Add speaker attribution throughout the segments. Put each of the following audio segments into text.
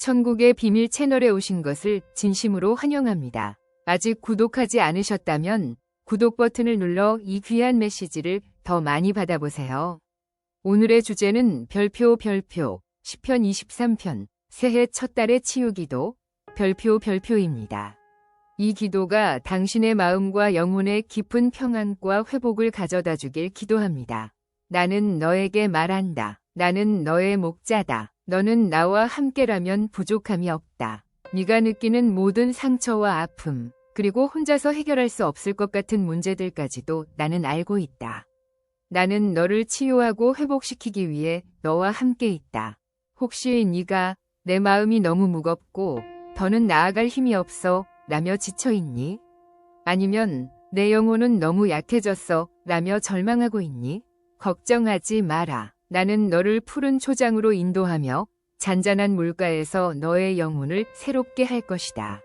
Speaker 1: 천국의 비밀 채널에 오신 것을 진심으로 환영합니다. 아직 구독하지 않으셨다면 구독 버튼을 눌러 이 귀한 메시지를 더 많이 받아보세요. 오늘의 주제는 별표 별표 10편 23편 새해 첫 달의 치유기도 별표 별표입니다. 이 기도가 당신의 마음과 영혼의 깊은 평안과 회복을 가져다 주길 기도합니다. 나는 너에게 말한다. 나는 너의 목자다. 너는 나와 함께라면 부족함이 없다. 네가 느끼는 모든 상처와 아픔, 그리고 혼자서 해결할 수 없을 것 같은 문제들까지도 나는 알고 있다. 나는 너를 치유하고 회복시키기 위해 너와 함께 있다. 혹시 네가 내 마음이 너무 무겁고 더는 나아갈 힘이 없어 라며 지쳐 있니? 아니면 내 영혼은 너무 약해졌어 라며 절망하고 있니? 걱정하지 마라. 나는 너를 푸른 초장으로 인도하며 잔잔한 물가에서 너의 영혼을 새롭게 할 것이다.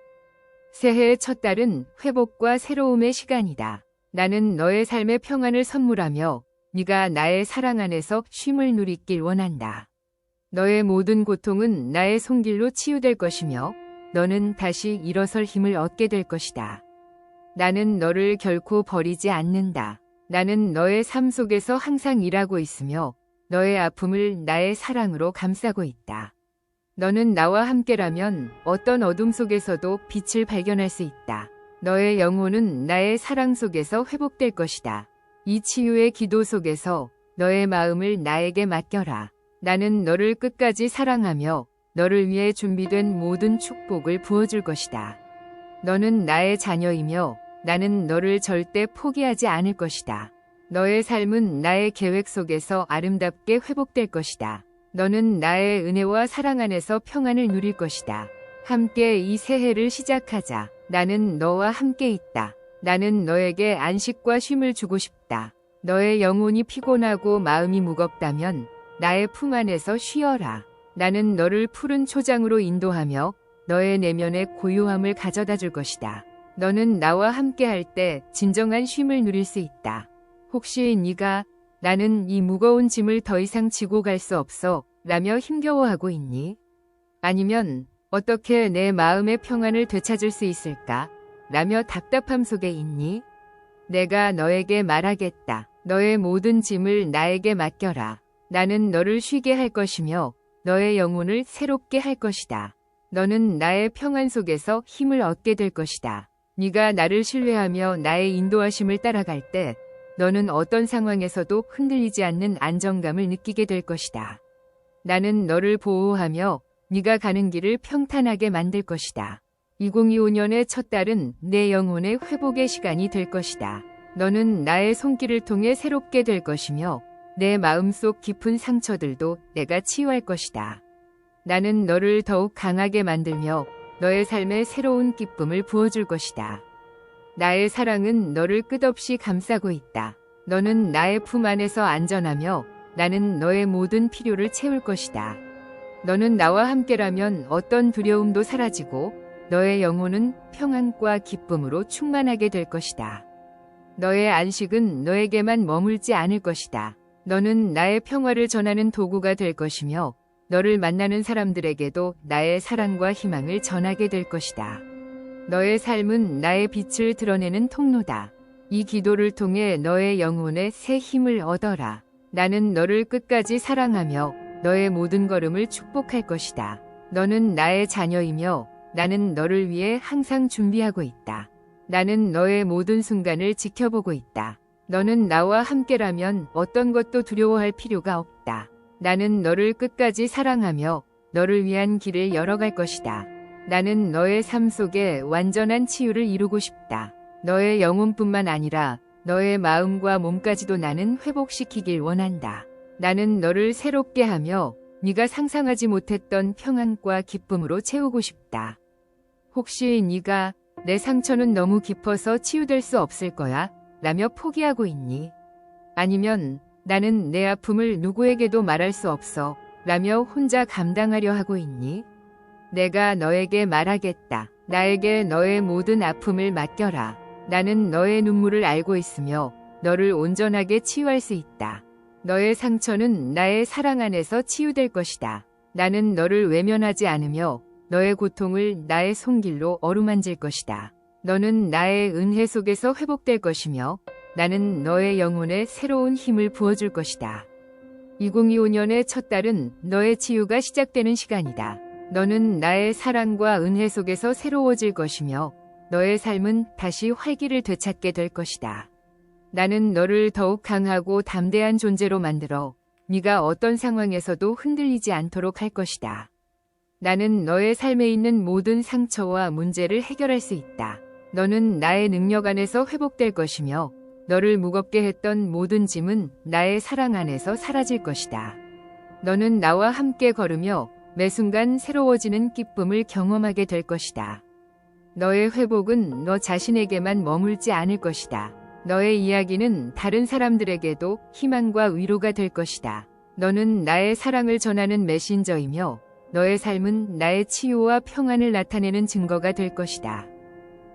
Speaker 1: 새해의 첫 달은 회복과 새로움의 시간이다. 나는 너의 삶의 평안을 선물하며 네가 나의 사랑 안에서 쉼을 누리길 원한다. 너의 모든 고통은 나의 손길로 치유될 것이며 너는 다시 일어설 힘을 얻게 될 것이다. 나는 너를 결코 버리지 않는다. 나는 너의 삶 속에서 항상 일하고 있으며 너의 아픔을 나의 사랑으로 감싸고 있다. 너는 나와 함께라면 어떤 어둠 속에서도 빛을 발견할 수 있다. 너의 영혼은 나의 사랑 속에서 회복될 것이다. 이 치유의 기도 속에서 너의 마음을 나에게 맡겨라. 나는 너를 끝까지 사랑하며 너를 위해 준비된 모든 축복을 부어줄 것이다. 너는 나의 자녀이며 나는 너를 절대 포기하지 않을 것이다. 너의 삶은 나의 계획 속에서 아름답게 회복될 것이다. 너는 나의 은혜와 사랑 안에서 평안을 누릴 것이다. 함께 이 새해를 시작하자. 나는 너와 함께 있다. 나는 너에게 안식과 쉼을 주고 싶다. 너의 영혼이 피곤하고 마음이 무겁다면 나의 품 안에서 쉬어라. 나는 너를 푸른 초장으로 인도하며 너의 내면의 고요함을 가져다 줄 것이다. 너는 나와 함께 할 때 진정한 쉼을 누릴 수 있다. 혹시 네가 나는 이 무거운 짐을 더 이상 지고 갈 수 없어 라며 힘겨워하고 있니? 아니면 어떻게 내 마음의 평안을 되찾을 수 있을까? 라며 답답함 속에 있니? 내가 너에게 말하겠다. 너의 모든 짐을 나에게 맡겨라. 나는 너를 쉬게 할 것이며 너의 영혼을 새롭게 할 것이다. 너는 나의 평안 속에서 힘을 얻게 될 것이다. 네가 나를 신뢰하며 나의 인도하심을 따라갈 때 너는 어떤 상황에서도 흔들리지 않는 안정감을 느끼게 될 것이다. 나는 너를 보호하며 네가 가는 길을 평탄하게 만들 것이다. 2025년의 첫 달은 내 영혼의 회복의 시간이 될 것이다. 너는 나의 손길을 통해 새롭게 될 것이며 내 마음속 깊은 상처들도 내가 치유할 것이다. 나는 너를 더욱 강하게 만들며 너의 삶에 새로운 기쁨을 부어줄 것이다. 나의 사랑은 너를 끝없이 감싸고 있다. 너는 나의 품 안에서 안전하며 나는 너의 모든 필요를 채울 것이다. 너는 나와 함께라면 어떤 두려움도 사라지고 너의 영혼은 평안과 기쁨으로 충만하게 될 것이다. 너의 안식은 너에게만 머물지 않을 것이다. 너는 나의 평화를 전하는 도구가 될 것이며 너를 만나는 사람들에게도 나의 사랑과 희망을 전하게 될 것이다. 너의 삶은 나의 빛을 드러내는 통로다. 이 기도를 통해 너의 영혼에 새 힘을 얻어라. 나는 너를 끝까지 사랑하며 너의 모든 걸음을 축복할 것이다. 너는 나의 자녀이며 나는 너를 위해 항상 준비하고 있다. 나는 너의 모든 순간을 지켜보고 있다. 너는 나와 함께라면 어떤 것도 두려워할 필요가 없다. 나는 너를 끝까지 사랑하며 너를 위한 길을 열어갈 것이다. 나는 너의 삶 속에 완전한 치유를 이루고 싶다. 너의 영혼뿐만 아니라 너의 마음과 몸까지도 나는 회복시키길 원한다. 나는 너를 새롭게 하며 네가 상상하지 못했던 평안과 기쁨으로 채우고 싶다. 혹시 네가 내 상처는 너무 깊어서 치유될 수 없을 거야 라며 포기하고 있니? 아니면 나는 내 아픔을 누구에게도 말할 수 없어 라며 혼자 감당하려 하고 있니? 내가 너에게 말하겠다. 나에게 너의 모든 아픔을 맡겨라. 나는 너의 눈물을 알고 있으며 너를 온전하게 치유할 수 있다. 너의 상처는 나의 사랑 안에서 치유될 것이다. 나는 너를 외면하지 않으며 너의 고통을 나의 손길로 어루만질 것이다. 너는 나의 은혜 속에서 회복될 것이며 나는 너의 영혼에 새로운 힘을 부어줄 것이다. 2025년의 첫 달은 너의 치유가 시작되는 시간이다. 너는 나의 사랑과 은혜 속에서 새로워질 것이며 너의 삶은 다시 활기를 되찾게 될 것이다. 나는 너를 더욱 강하고 담대한 존재로 만들어 네가 어떤 상황에서도 흔들리지 않도록 할 것이다. 나는 너의 삶에 있는 모든 상처와 문제를 해결할 수 있다. 너는 나의 능력 안에서 회복될 것이며 너를 무겁게 했던 모든 짐은 나의 사랑 안에서 사라질 것이다. 너는 나와 함께 걸으며 매 순간 새로워지는 기쁨을 경험하게 될 것이다. 너의 회복은 너 자신에게만 머물지 않을 것이다. 너의 이야기는 다른 사람들에게도 희망과 위로가 될 것이다. 너는 나의 사랑을 전하는 메신저이며 너의 삶은 나의 치유와 평안을 나타내는 증거가 될 것이다.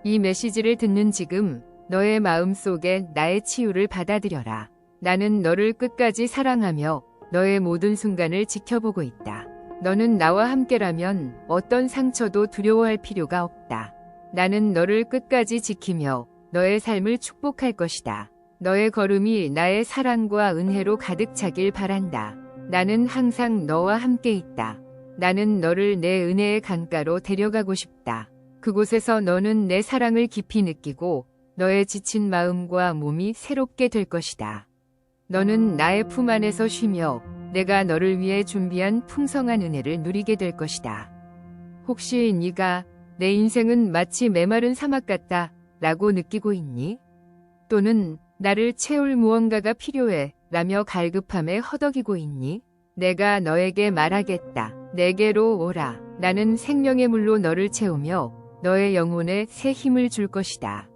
Speaker 1: 이 메시지를 듣는 지금 너의 마음 속에 나의 치유를 받아들여라. 나는 너를 끝까지 사랑하며 너의 모든 순간을 지켜보고 있다. 너는 나와 함께라면 어떤 상처도 두려워할 필요가 없다. 나는 너를 끝까지 지키며 너의 삶을 축복할 것이다. 너의 걸음이 나의 사랑과 은혜로 가득 차길 바란다. 나는 항상 너와 함께 있다. 나는 너를 내 은혜의 강가로 데려가고 싶다. 그곳에서 너는 내 사랑을 깊이 느끼고 너의 지친 마음과 몸이 새롭게 될 것이다. 너는 나의 품 안에서 쉬며 내가 너를 위해 준비한 풍성한 은혜를 누리게 될 것이다. 혹시 네가 내 인생은 마치 메마른 사막 같다 라고 느끼고 있니? 또는 나를 채울 무언가가 필요해 라며 갈급함에 허덕이고 있니? 내가 너에게 말하겠다. 내게로 오라. 나는 생명의 물로 너를 채우며 너의 영혼에 새 힘을 줄 것이다.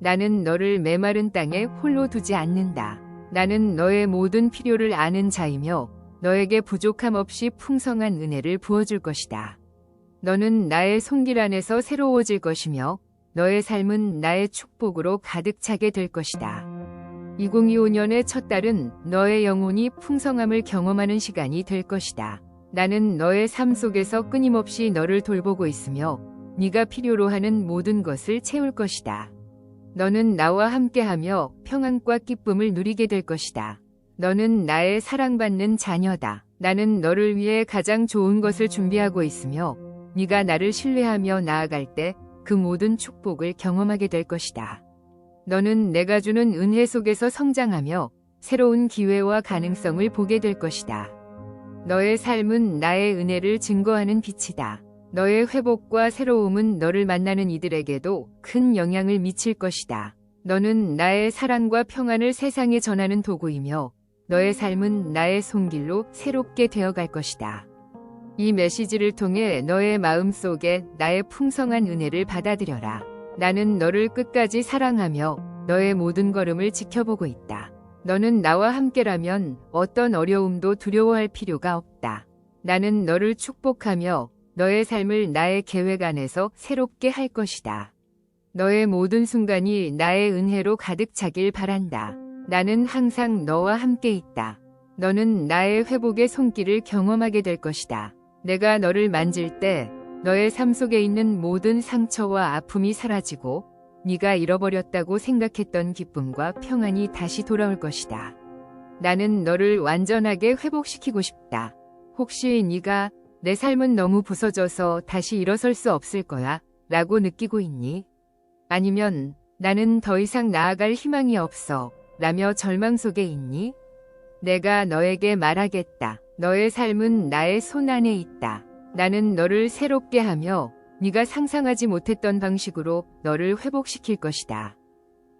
Speaker 1: 나는 너를 메마른 땅에 홀로 두지 않는다. 나는 너의 모든 필요를 아는 자이며 너에게 부족함 없이 풍성한 은혜를 부어줄 것이다. 너는 나의 손길 안에서 새로워질 것이며 너의 삶은 나의 축복으로 가득 차게 될 것이다. 2025년의 첫 달은 너의 영혼이 풍성함을 경험하는 시간이 될 것이다. 나는 너의 삶 속에서 끊임없이 너를 돌보고 있으며 네가 필요로 하는 모든 것을 채울 것이다. 너는 나와 함께하며 평안과 기쁨을 누리게 될 것이다. 너는 나의 사랑받는 자녀다. 나는 너를 위해 가장 좋은 것을 준비하고 있으며 네가 나를 신뢰하며 나아갈 때 그 모든 축복을 경험하게 될 것이다. 너는 내가 주는 은혜 속에서 성장하며 새로운 기회와 가능성을 보게 될 것이다. 너의 삶은 나의 은혜를 증거하는 빛이다. 너의 회복과 새로움은 너를 만나는 이들에게도 큰 영향을 미칠 것이다. 너는 나의 사랑과 평안을 세상에 전하는 도구이며 너의 삶은 나의 손길로 새롭게 되어갈 것이다. 이 메시지를 통해 너의 마음 속에 나의 풍성한 은혜를 받아들여라. 나는 너를 끝까지 사랑하며 너의 모든 걸음을 지켜보고 있다. 너는 나와 함께라면 어떤 어려움도 두려워할 필요가 없다. 나는 너를 축복하며 너의 삶을 나의 계획 안에서 새롭게 할 것이다. 너의 모든 순간이 나의 은혜로 가득 차길 바란다. 나는 항상 너와 함께 있다. 너는 나의 회복의 손길을 경험하게 될 것이다. 내가 너를 만질 때 너의 삶 속에 있는 모든 상처와 아픔이 사라지고 네가 잃어버렸다고 생각했던 기쁨과 평안이 다시 돌아올 것이다. 나는 너를 완전하게 회복시키고 싶다. 혹시 네가 내 삶은 너무 부서져서 다시 일어설 수 없을 거야 라고 느끼고 있니? 아니면 나는 더 이상 나아갈 희망이 없어 라며 절망 속에 있니? 내가 너에게 말하겠다. 너의 삶은 나의 손 안에 있다. 나는 너를 새롭게 하며 네가 상상하지 못했던 방식으로 너를 회복시킬 것이다.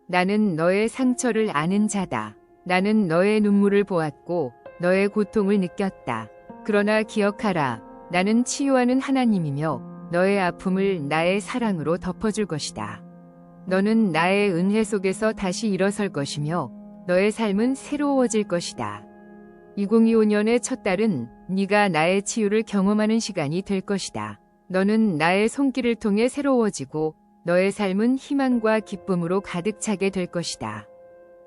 Speaker 1: 나는 너의 상처를 아는 자다. 나는 너의 눈물을 보았고 너의 고통을 느꼈다. 그러나 기억하라. 나는 치유하는 하나님이며 너의 아픔을 나의 사랑으로 덮어줄 것이다. 너는 나의 은혜 속에서 다시 일어설 것이며 너의 삶은 새로워질 것이다. 2025년의 첫 달은 네가 나의 치유를 경험하는 시간이 될 것이다. 너는 나의 손길을 통해 새로워지고 너의 삶은 희망과 기쁨으로 가득 차게 될 것이다.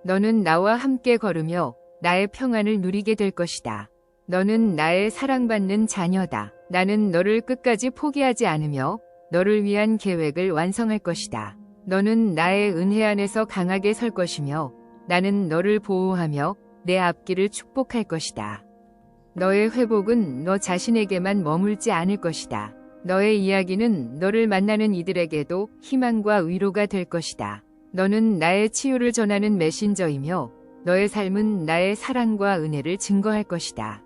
Speaker 1: 너는 나와 함께 걸으며 나의 평안을 누리게 될 것이다. 너는 나의 사랑받는 자녀다. 나는 너를 끝까지 포기하지 않으며 너를 위한 계획을 완성할 것이다. 너는 나의 은혜 안에서 강하게 설 것이며 나는 너를 보호하며 내 앞길을 축복할 것이다. 너의 회복은 너 자신에게만 머물지 않을 것이다. 너의 이야기는 너를 만나는 이들에게도 희망과 위로가 될 것이다. 너는 나의 치유를 전하는 메신저이며 너의 삶은 나의 사랑과 은혜를 증거할 것이다.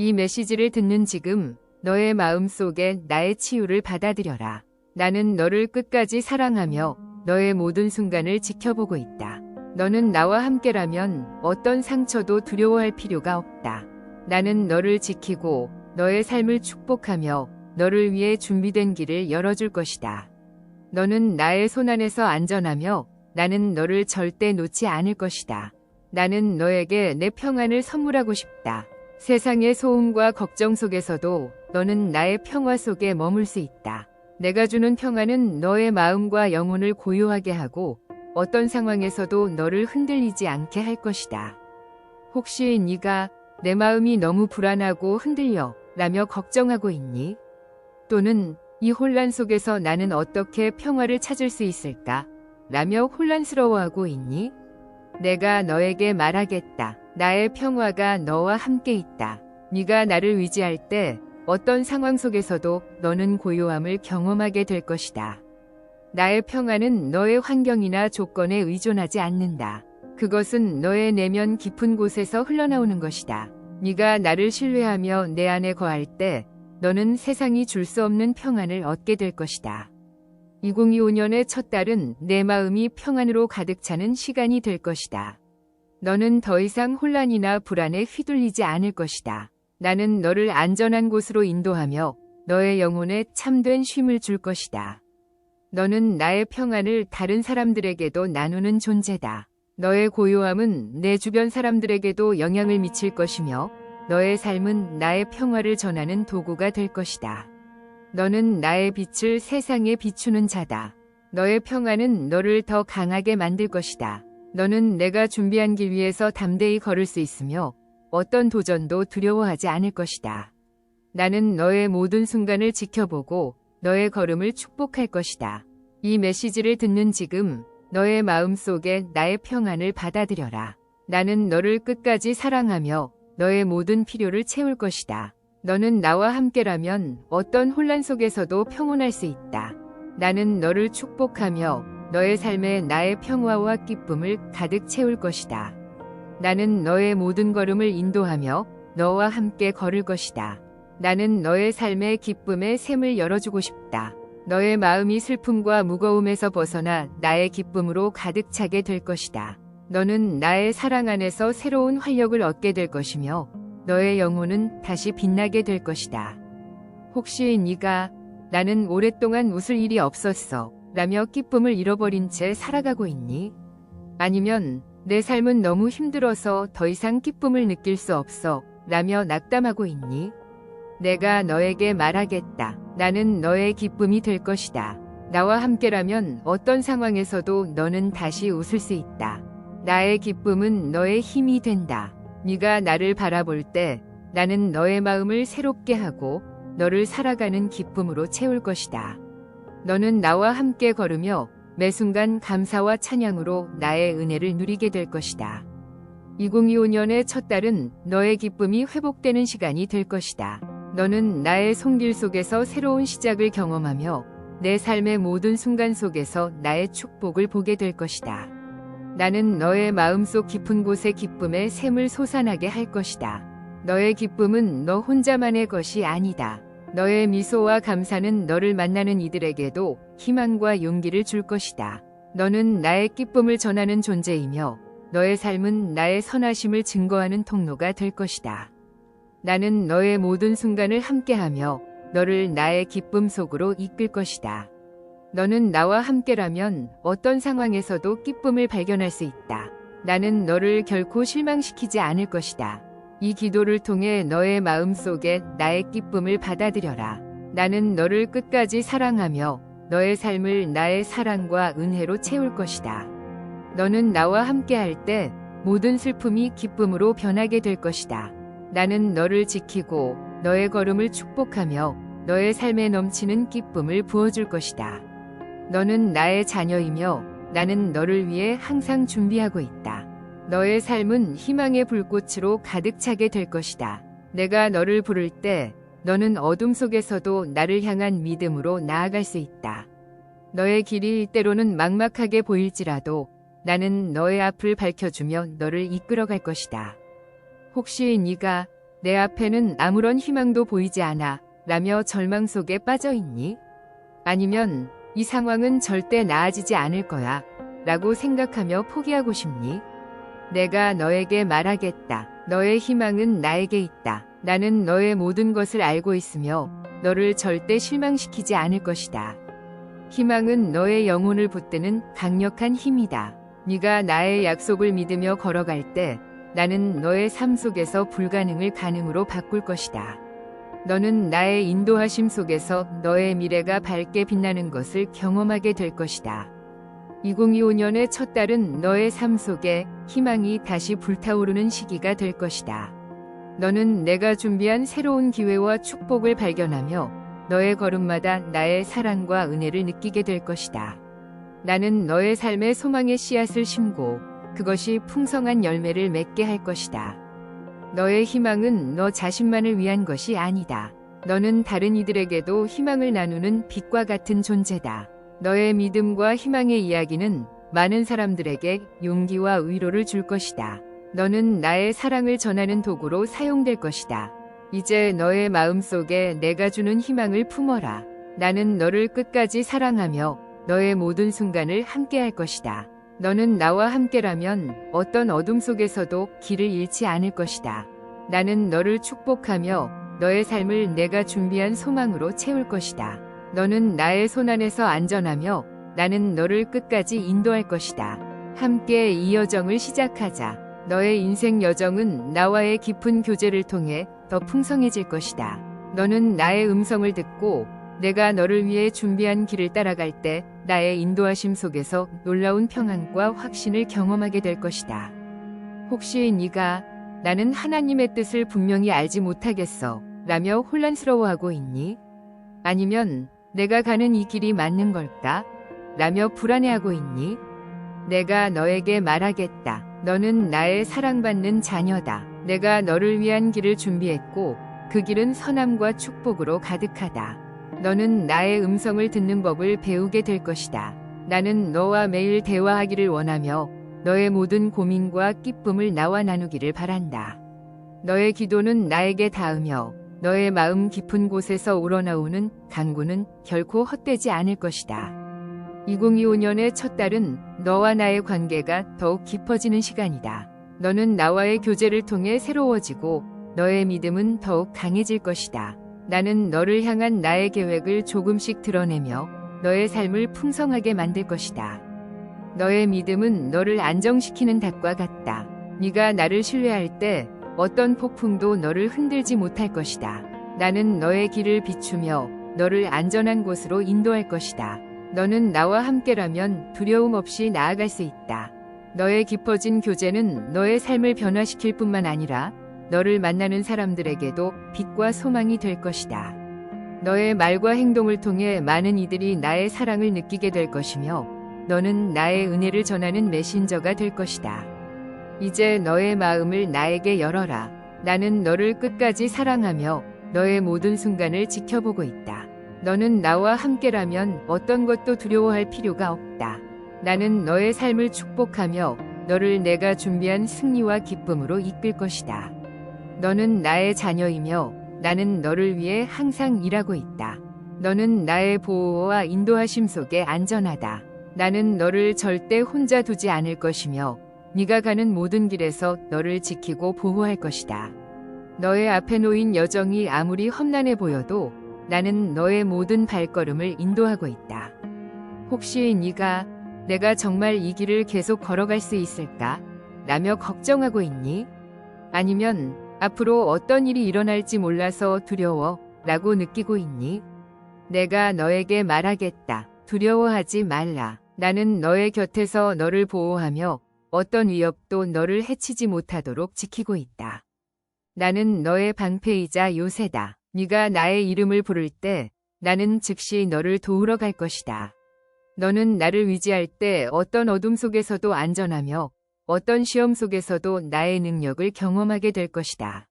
Speaker 1: 이 메시지를 듣는 지금 너의 마음 속에 나의 치유를 받아들여라. 나는 너를 끝까지 사랑하며 너의 모든 순간을 지켜보고 있다. 너는 나와 함께라면 어떤 상처도 두려워할 필요가 없다. 나는 너를 지키고 너의 삶을 축복하며 너를 위해 준비된 길을 열어줄 것이다. 너는 나의 손 안에서 안전하며 나는 너를 절대 놓지 않을 것이다. 나는 너에게 내 평안을 선물하고 싶다. 세상의 소음과 걱정 속에서도 너는 나의 평화 속에 머물 수 있다. 내가 주는 평안은 너의 마음과 영혼을 고요하게 하고 어떤 상황에서도 너를 흔들리지 않게 할 것이다. 혹시 네가 내 마음이 너무 불안하고 흔들려 라며 걱정하고 있니? 또는 이 혼란 속에서 나는 어떻게 평화를 찾을 수 있을까? 라며 혼란스러워하고 있니? 내가 너에게 말하겠다. 나의 평화가 너와 함께 있다. 네가 나를 위지할 때 어떤 상황 속에서도 너는 고요함을 경험하게 될 것이다. 나의 평화는 너의 환경이나 조건에 의존하지 않는다. 그것은 너의 내면 깊은 곳에서 흘러나오는 것이다. 네가 나를 신뢰하며 내 안에 거할 때 너는 세상이 줄 수 없는 평안을 얻게 될 것이다. 2025년의 첫 달은 내 마음이 평안으로 가득 차는 시간이 될 것이다. 너는 더 이상 혼란이나 불안에 휘둘리지 않을 것이다. 나는 너를 안전한 곳으로 인도하며 너의 영혼에 참된 쉼을 줄 것이다. 너는 나의 평안을 다른 사람들에게도 나누는 존재다. 너의 고요함은 내 주변 사람들에게도 영향을 미칠 것이며 너의 삶은 나의 평화를 전하는 도구가 될 것이다. 너는 나의 빛을 세상에 비추는 자다. 너의 평안은 너를 더 강하게 만들 것이다. 너는 내가 준비한 길 위에서 담대히 걸을 수 있으며 어떤 도전도 두려워하지 않을 것이다. 나는 너의 모든 순간을 지켜보고 너의 걸음을 축복할 것이다. 이 메시지를 듣는 지금 너의 마음 속에 나의 평안을 받아들여라. 나는 너를 끝까지 사랑하며 너의 모든 필요를 채울 것이다. 너는 나와 함께라면 어떤 혼란 속에서도 평온할 수 있다. 나는 너를 축복하며 너의 삶에 나의 평화와 기쁨을 가득 채울 것이다. 나는 너의 모든 걸음을 인도하며 너와 함께 걸을 것이다. 나는 너의 삶의 기쁨의 샘을 열어주고 싶다. 너의 마음이 슬픔과 무거움에서 벗어나 나의 기쁨으로 가득 차게 될 것이다. 너는 나의 사랑 안에서 새로운 활력을 얻게 될 것이며 너의 영혼은 다시 빛나게 될 것이다. 혹시 네가 나는 오랫동안 웃을 일이 없었어 라며 기쁨을 잃어버린 채 살아가고 있니? 아니면 내 삶은 너무 힘들어서 더 이상 기쁨을 느낄 수 없어 라며 낙담하고 있니? 내가 너에게 말하겠다. 나는 너의 기쁨이 될 것이다. 나와 함께라면 어떤 상황에서도 너는 다시 웃을 수 있다. 나의 기쁨은 너의 힘이 된다. 네가 나를 바라볼 때 나는 너의 마음을 새롭게 하고 너를 살아가는 기쁨으로 채울 것이다. 너는 나와 함께 걸으며 매 순간 감사와 찬양으로 나의 은혜를 누리게 될 것이다. 2025년의 첫 달은 너의 기쁨이 회복되는 시간이 될 것이다. 너는 나의 손길 속에서 새로운 시작을 경험하며 내 삶의 모든 순간 속에서 나의 축복을 보게 될 것이다. 나는 너의 마음속 깊은 곳에 기쁨의 샘을 솟아나게 할 것이다. 너의 기쁨은 너 혼자만의 것이 아니다. 너의 미소와 감사는 너를 만나는 이들에게도 희망과 용기를 줄 것이다. 너는 나의 기쁨을 전하는 존재이며 너의 삶은 나의 선하심을 증거하는 통로가 될 것이다. 나는 너의 모든 순간을 함께하며 너를 나의 기쁨 속으로 이끌 것이다. 너는 나와 함께라면 어떤 상황에서도 기쁨을 발견할 수 있다. 나는 너를 결코 실망시키지 않을 것이다. 이 기도를 통해 너의 마음 속에 나의 기쁨을 받아들여라. 나는 너를 끝까지 사랑하며 너의 삶을 나의 사랑과 은혜로 채울 것이다. 너는 나와 함께할 때 모든 슬픔이 기쁨으로 변하게 될 것이다. 나는 너를 지키고 너의 걸음을 축복하며 너의 삶에 넘치는 기쁨을 부어줄 것이다. 너는 나의 자녀이며 나는 너를 위해 항상 준비하고 있다. 너의 삶은 희망의 불꽃으로 가득 차게 될 것이다. 내가 너를 부를 때 너는 어둠 속에서도 나를 향한 믿음으로 나아갈 수 있다. 너의 길이 때로는 막막하게 보일지라도 나는 너의 앞을 밝혀주며 너를 이끌어갈 것이다. 혹시 네가 내 앞에는 아무런 희망도 보이지 않아 라며 절망 속에 빠져 있니? 아니면 이 상황은 절대 나아지지 않을 거야 라고 생각하며 포기하고 싶니? 내가 너에게 말하겠다. 너의 희망은 나에게 있다. 나는 너의 모든 것을 알고 있으며 너를 절대 실망시키지 않을 것이다. 희망은 너의 영혼을 붙드는 강력한 힘이다. 네가 나의 약속을 믿으며 걸어갈 때 나는 너의 삶 속에서 불가능을 가능으로 바꿀 것이다. 너는 나의 인도하심 속에서 너의 미래가 밝게 빛나는 것을 경험하게 될 것이다. 2025년의 첫 달은 너의 삶 속에 희망이 다시 불타오르는 시기가 될 것이다. 너는 내가 준비한 새로운 기회와 축복을 발견하며 너의 걸음마다 나의 사랑과 은혜를 느끼게 될 것이다. 나는 너의 삶에 소망의 씨앗을 심고 그것이 풍성한 열매를 맺게 할 것이다. 너의 희망은 너 자신만을 위한 것이 아니다. 너는 다른 이들에게도 희망을 나누는 빛과 같은 존재다. 너의 믿음과 희망의 이야기는 많은 사람들에게 용기와 위로를 줄 것이다. 너는 나의 사랑을 전하는 도구로 사용될 것이다. 이제 너의 마음 속에 내가 주는 희망을 품어라. 나는 너를 끝까지 사랑하며 너의 모든 순간을 함께 할 것이다. 너는 나와 함께라면 어떤 어둠 속에서도 길을 잃지 않을 것이다. 나는 너를 축복하며 너의 삶을 내가 준비한 소망으로 채울 것이다. 너는 나의 손안에서 안전하며 나는 너를 끝까지 인도할 것이다. 함께 이 여정을 시작하자. 너의 인생 여정은 나와의 깊은 교제를 통해 더 풍성해질 것이다. 너는 나의 음성을 듣고 내가 너를 위해 준비한 길을 따라갈 때 나의 인도하심 속에서 놀라운 평안과 확신을 경험하게 될 것이다. 혹시 네가 나는 하나님의 뜻을 분명히 알지 못하겠어 라며 혼란스러워하고 있니? 아니면 내가 가는 이 길이 맞는 걸까? 라며 불안해하고 있니? 내가 너에게 말하겠다. 너는 나의 사랑받는 자녀다. 내가 너를 위한 길을 준비했고 그 길은 선함과 축복으로 가득하다. 너는 나의 음성을 듣는 법을 배우게 될 것이다. 나는 너와 매일 대화하기를 원하며 너의 모든 고민과 기쁨을 나와 나누기를 바란다. 너의 기도는 나에게 닿으며 너의 마음 깊은 곳에서 우러나오는 간구는 결코 헛되지 않을 것이다. 2025년의 첫 달은 너와 나의 관계가 더욱 깊어지는 시간이다. 너는 나와의 교제를 통해 새로워지고 너의 믿음은 더욱 강해질 것이다. 나는 너를 향한 나의 계획을 조금씩 드러내며 너의 삶을 풍성하게 만들 것이다. 너의 믿음은 너를 안정시키는 닭과 같다. 네가 나를 신뢰할 때 어떤 폭풍도 너를 흔들지 못할 것이다. 나는 너의 길을 비추며 너를 안전한 곳으로 인도할 것이다. 너는 나와 함께라면 두려움 없이 나아갈 수 있다. 너의 깊어진 교제는 너의 삶을 변화시킬 뿐만 아니라 너를 만나는 사람들에게도 빛과 소망이 될 것이다. 너의 말과 행동을 통해 많은 이들이 나의 사랑을 느끼게 될 것이며 너는 나의 은혜를 전하는 메신저가 될 것이다. 이제 너의 마음을 나에게 열어라. 나는 너를 끝까지 사랑하며 너의 모든 순간을 지켜보고 있다. 너는 나와 함께라면 어떤 것도 두려워할 필요가 없다. 나는 너의 삶을 축복하며 너를 내가 준비한 승리와 기쁨으로 이끌 것이다. 너는 나의 자녀이며 나는 너를 위해 항상 일하고 있다. 너는 나의 보호와 인도하심 속에 안전하다. 나는 너를 절대 혼자 두지 않을 것이며 네가 가는 모든 길에서 너를 지키고 보호할 것이다. 너의 앞에 놓인 여정이 아무리 험난해 보여도 나는 너의 모든 발걸음을 인도하고 있다. 혹시 네가 내가 정말 이 길을 계속 걸어갈 수 있을까? 라며 걱정하고 있니? 아니면 앞으로 어떤 일이 일어날지 몰라서 두려워 라고 느끼고 있니? 내가 너에게 말하겠다. 두려워하지 말라. 나는 너의 곁에서 너를 보호하며 어떤 위협도 너를 해치지 못하도록 지키고 있다. 나는 너의 방패이자 요새다. 네가 나의 이름을 부를 때 나는 즉시 너를 도우러 갈 것이다. 너는 나를 위지할 때 어떤 어둠 속에서도 안전하며 어떤 시험 속에서도 나의 능력을 경험하게 될 것이다.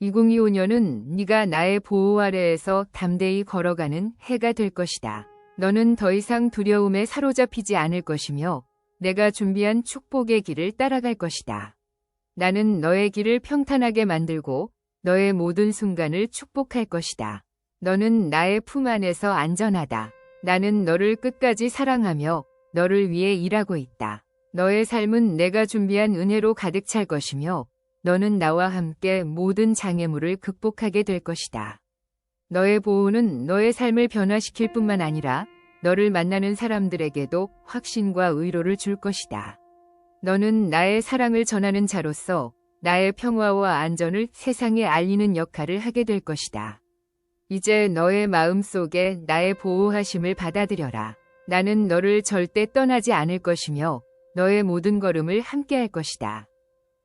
Speaker 1: 2025년은 네가 나의 보호 아래에서 담대히 걸어가는 해가 될 것이다. 너는 더 이상 두려움에 사로잡히지 않을 것이며 내가 준비한 축복의 길을 따라갈 것이다. 나는 너의 길을 평탄하게 만들고 너의 모든 순간을 축복할 것이다. 너는 나의 품 안에서 안전하다. 나는 너를 끝까지 사랑하며 너를 위해 일하고 있다. 너의 삶은 내가 준비한 은혜로 가득 찰 것이며 너는 나와 함께 모든 장애물을 극복하게 될 것이다. 너의 보호는 너의 삶을 변화시킬 뿐만 아니라 너를 만나는 사람들에게도 확신과 의로를 줄 것이다. 너는 나의 사랑을 전하는 자로서 나의 평화와 안전을 세상에 알리는 역할을 하게 될 것이다. 이제 너의 마음 속에 나의 보호하심을 받아들여라. 나는 너를 절대 떠나지 않을 것이며 너의 모든 걸음을 함께 할 것이다.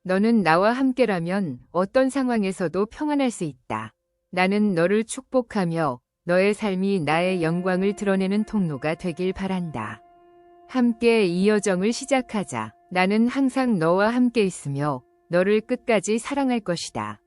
Speaker 1: 너는 나와 함께라면 어떤 상황에서도 평안할 수 있다. 나는 너를 축복하며 너의 삶이 나의 영광을 드러내는 통로가 되길 바란다. 함께 이 여정을 시작하자. 나는 항상 너와 함께 있으며 너를 끝까지 사랑할 것이다.